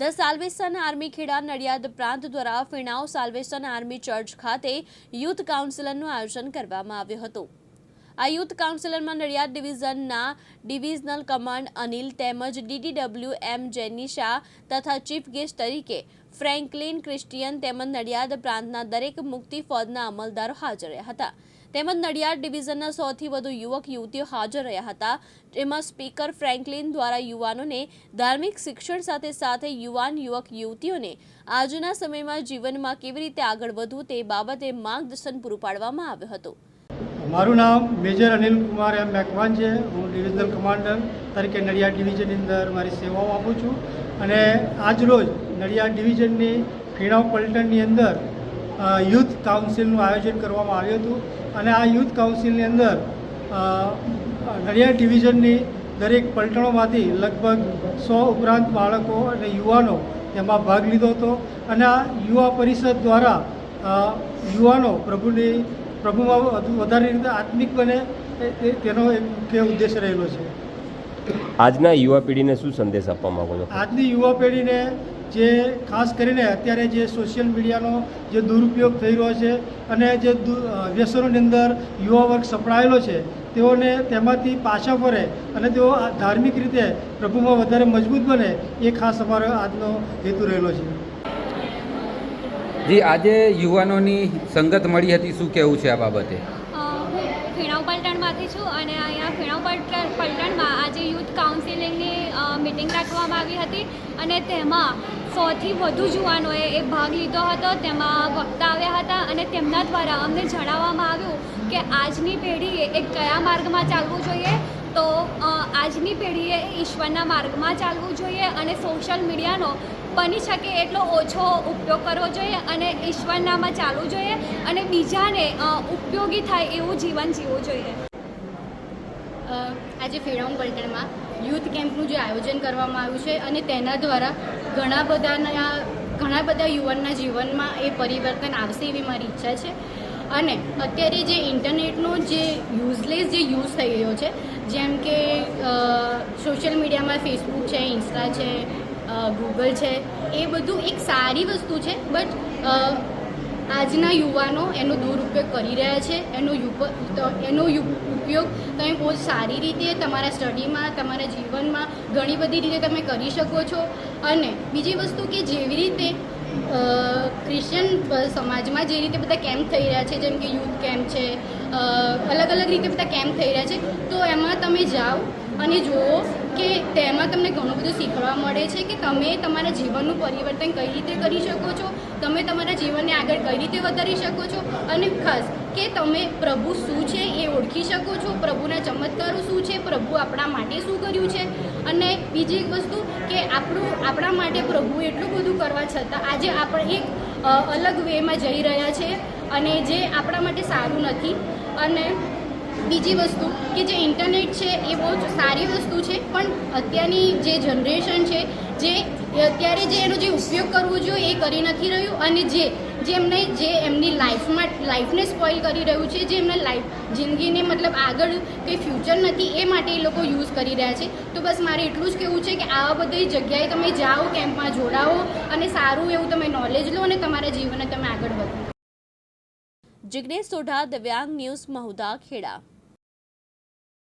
The Salvation Army Kheda Nadiad પ્રાંત દ્વારા Finav Salvation Army church ખાતે યુથ કાઉન્સિલરનું આયોજન કરવામાં આવ્યું હતું. આ યુથ કાઉન્સિલરમાં નડિયાદ ડિવિઝનના ડિવિઝનલ કમાન્ડ અનિલ તેમજ ડીડીડબ્લ્યુ એમ જેનિશા તથા ચીફ ગેસ્ટ તરીકે ફ્રેન્કલિન ક્રિસ્ટિયન તેમજ નડિયાદ પ્રાંતના દરેક મુક્તિ ફોજના અમલદારો હાજર રહ્યા હતા. તેમજ નડિયાદ ડિવિઝનના સૌથી વધુ યુવક યુવતીઓ હાજર રહ્યા હતા. જેમાં સ્પીકર ફ્રેન્કલિન દ્વારા યુવાનોને ધાર્મિક શિક્ષણ સાથે સાથે યુવાન યુવક યુવતીઓને આજના સમયમાં જીવનમાં કેવી રીતે આગળ વધવું તે બાબતે માર્ગદર્શન પૂરું પાડવામાં આવ્યું હતું. મારું નામ મેજર અનિલ કુમાર એમ મેકવાન છે. હું ડિવિઝનલ કમાન્ડર તરીકે નડિયાદ ડિવિઝનની અંદર મારી સેવાઓ આપું છું. અને આજ રોજ નડિયાદ ડિવિઝનની ખેડાવ પલટણની અંદર યુથ કાઉન્સિલનું આયોજન કરવામાં આવ્યું હતું અને આ યુથ કાઉન્સિલની અંદર નડિયાદ ડિવિઝનની દરેક પલટણોમાંથી લગભગ સો ઉપરાંત બાળકો અને યુવાનો તેમાં ભાગ લીધો હતો અને આ યુવા પરિષદ દ્વારા યુવાનો પ્રભુની, પ્રભુમાં વધારે રીતે આત્મિક બને તેનો એક મુખ્ય ઉદ્દેશ રહેલો છે. આજના યુવા પેઢીને શું સંદેશ આપવા માંગો છો? આજની યુવા પેઢીને જે ખાસ કરીને અત્યારે જે સોશિયલ મીડિયાનો જે દુરુપયોગ થઈ રહ્યો છે અને જે વ્યસનોની અંદર યુવા વર્ગ સપડાયેલો છે તેઓને તેમાંથી પાછા ફરે અને તેઓ આ ધાર્મિક રીતે પ્રભુમાં વધારે મજબૂત બને એ ખાસ અમારો આજનો હેતુ રહેલો છે. જી આજે યુવાનોની સંગત મળી હતી શું કહેવું છે આ બાબતે? હું ફેણાવ પલટણમાંથી છું અને અહીંયા ફેણાવ પલટણ પલટણમાં કાઉન્સિલિંગની મિટિંગ રાખવામાં આવી હતી અને તેમાં સૌથી વધુ જુવાનોએ એ ભાગ લીધો હતો. તેમાં વક્તા આવ્યા હતા અને તેમના દ્વારા અમને જણાવવામાં આવ્યું કે આજની પેઢીએ એ કયા માર્ગમાં ચાલવું જોઈએ. તો આજની પેઢીએ ઈશ્વરના માર્ગમાં ચાલવું જોઈએ અને સોશિયલ મીડિયાનો બની શકે એટલો ઓછો ઉપયોગ કરવો જોઈએ અને ઈશ્વરનામાં ચાલવું જોઈએ અને બીજાને ઉપયોગી થાય એવું જીવન જીવવું જોઈએ. આજે ફેરાઉન પલટણમાં યુથ કેમ્પનું જે આયોજન કરવામાં આવ્યું છે અને તેના દ્વારા ઘણા બધાના, ઘણા બધા યુવાનના જીવનમાં એ પરિવર્તન આવશે એવી મારી ઈચ્છા છે. અને અત્યારે જે ઇન્ટરનેટનો જે યુઝલેસ જે યુઝ થઈ રહ્યો છે, જેમ કે સોશિયલ મીડિયામાં ફેસબુક છે, ઇન્સ્ટા છે ગૂગલ છે, એ બધું એક સારી વસ્તુ છે, બટ આજના યુવાનો એનો દુરુપયોગ કરી રહ્યા છે. એનો એનો ઉપયોગ તમે બહુ સારી રીતે તમારા સ્ટડીમાં, તમારા જીવનમાં ઘણી બધી રીતે તમે કરી શકો છો. અને બીજી વસ્તુ કે જેવી રીતે ક્રિશ્ચિયન સમાજમાં જે રીતે બધા કેમ્પ થઈ રહ્યા છે, જેમ કે યુથ કેમ્પ છે અલગ અલગ રીતે બધા કેમ્પ થઈ રહ્યા છે, તો એમાં તમે જાઓ અને જુઓ કે તેમાં તમને ઘણું બધું શીખવા મળે છે કે તમે તમારા જીવનનું પરિવર્તન કઈ રીતે કરી શકો છો. તમે તમારા જીવનને આગળ કઈ રીતે વધારી શકો છો? અને ખાસ કે તમે પ્રભુ શું છે એ ઓળખી શકો છો? પ્રભુના ચમત્કારો શું છે? પ્રભુ આપણા માટે શું કર્યું છે? અને બીજી એક વસ્તુ કે આપણું, આપણા માટે પ્રભુ એટલું બધું કરવા છતાં આજે આપણે એક અલગ વેમાં જઈ રહ્યા છે અને જે આપણા માટે સારું નથી. અને બીજી વસ્તુ કે જે ઇન્ટરનેટ છે એ બહુ જ સારી વસ્તુ છે, પણ અત્યારની જે જનરેશન છે, જે અત્યારે જે એનો જે ઉપયોગ કરવો જોઈએ એ કરી નથી રહ્યું અને જે જે એમને, જે એમની લાઈફમાં, લાઈફને સ્પોઇલ કરી રહ્યું છે, જે એમના લાઈફ, જિંદગીને મતલબ આગળ કંઈ ફ્યુચર નથી, એ માટે એ લોકો યુઝ કરી રહ્યા છે. તો બસ મારે એટલું જ કહેવું છે કે આવા બધી જગ્યાએ તમે જાઓ, કેમ્પમાં જોડાઓ અને સારું એવું તમે નોલેજ લો અને તમારા જીવનને તમે આગળ વધો. જિગ્નેશ સોઢા દિવ્યાંગ ન્યૂઝ મહુધા ખેડા.